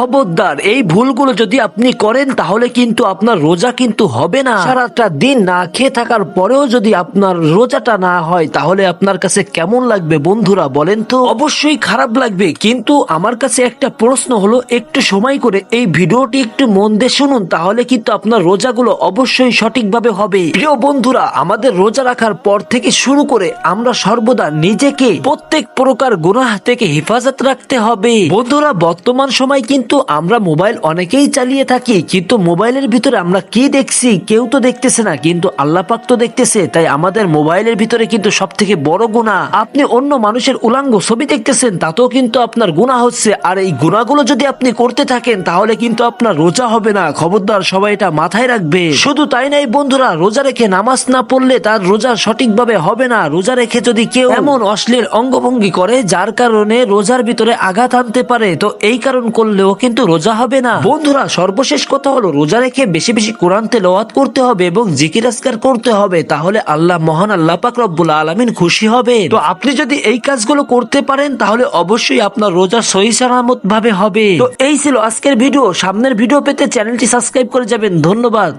খবরদার, এই ভুলগুলো যদি আপনি করেন, তাহলে কিন্তু আপনার রোজা কিন্তু হবে না। সারাটা দিন না খেয়ে থাকার পরেও যদি আপনার রোজাটা না হয়, তাহলে আপনার কাছে কেমন লাগবে বন্ধুরা বলেন তো? অবশ্যই খারাপ লাগবে, কিন্তু আমার কাছে একটা প্রশ্ন হলো, একটু সময় করে এই ভিডিওটি একটু মন দিয়ে শুনুন, তাহলে কিন্তু আপনার রোজাগুলো অবশ্যই সঠিকভাবে হবে। প্রিয় বন্ধুরা, আমাদের রোজা রাখার পর থেকে শুরু করে আমরা সর্বদা নিজেকে প্রত্যেক প্রকার গুনাহ থেকে হেফাজত রাখতে হবে। বন্ধুরা, বর্তমান সময় কিন্তু আমরা মোবাইল অনেকেই চালিয়ে থাকি, কিন্তু মোবাইলের ভিতরে আমরা কি দেখছি কেউ তো দেখতেছে না, কিন্তু আল্লাহ পাক তো দেখতেছে, তাই আমাদের মোবাইলের ভিতরে কিন্তু সব থেকে বড় গুণা আপনি অন্য মানুষের উলাঙ্গ ছবি দেখতেছেন, তাতেও কিন্তু আপনার গুণা হচ্ছে, আর এই গুণাগুলো যদি আপনি করতে থাকেন, তাহলে কিন্তু আপনার রোজা হবে না। খবরদার সবাই এটা মাথায় রাখবে। শুধু তাই নাই বন্ধুরা, রোজা রেখে নামাজ না পড়লে তার রোজা সঠিকভাবে হবে না। রোজা রেখে যদি কেউ এমন অশ্লীল অঙ্গভঙ্গি করে, যার কারণে রোজার ভিতরে আঘাত আনতে পারে, তো এই কারণ করলেও কিন্তু রোজা হবে না। বন্ধুরা সর্বশেষ কথা হলো রোজা রেখে বেশি বেশি কোরআন তেলাওয়াত করতে হবে এবং জিকির আসকার করতে হবে তাহলে আল্লাহ মহান আল্লাহ পাক রব্বুল আলামিন খুশি হবে তো আপনি যদি এই কাজগুলো করতে পারেন তাহলে অবশ্যই আপনার রোজা সহি সালামত ভাবে হবে। তো এই ছিল আজকের ভিডিও। সামনের ভিডিও পেতে চ্যানেলটি সাবস্ক্রাইব করে যাবেন। ধন্যবাদ।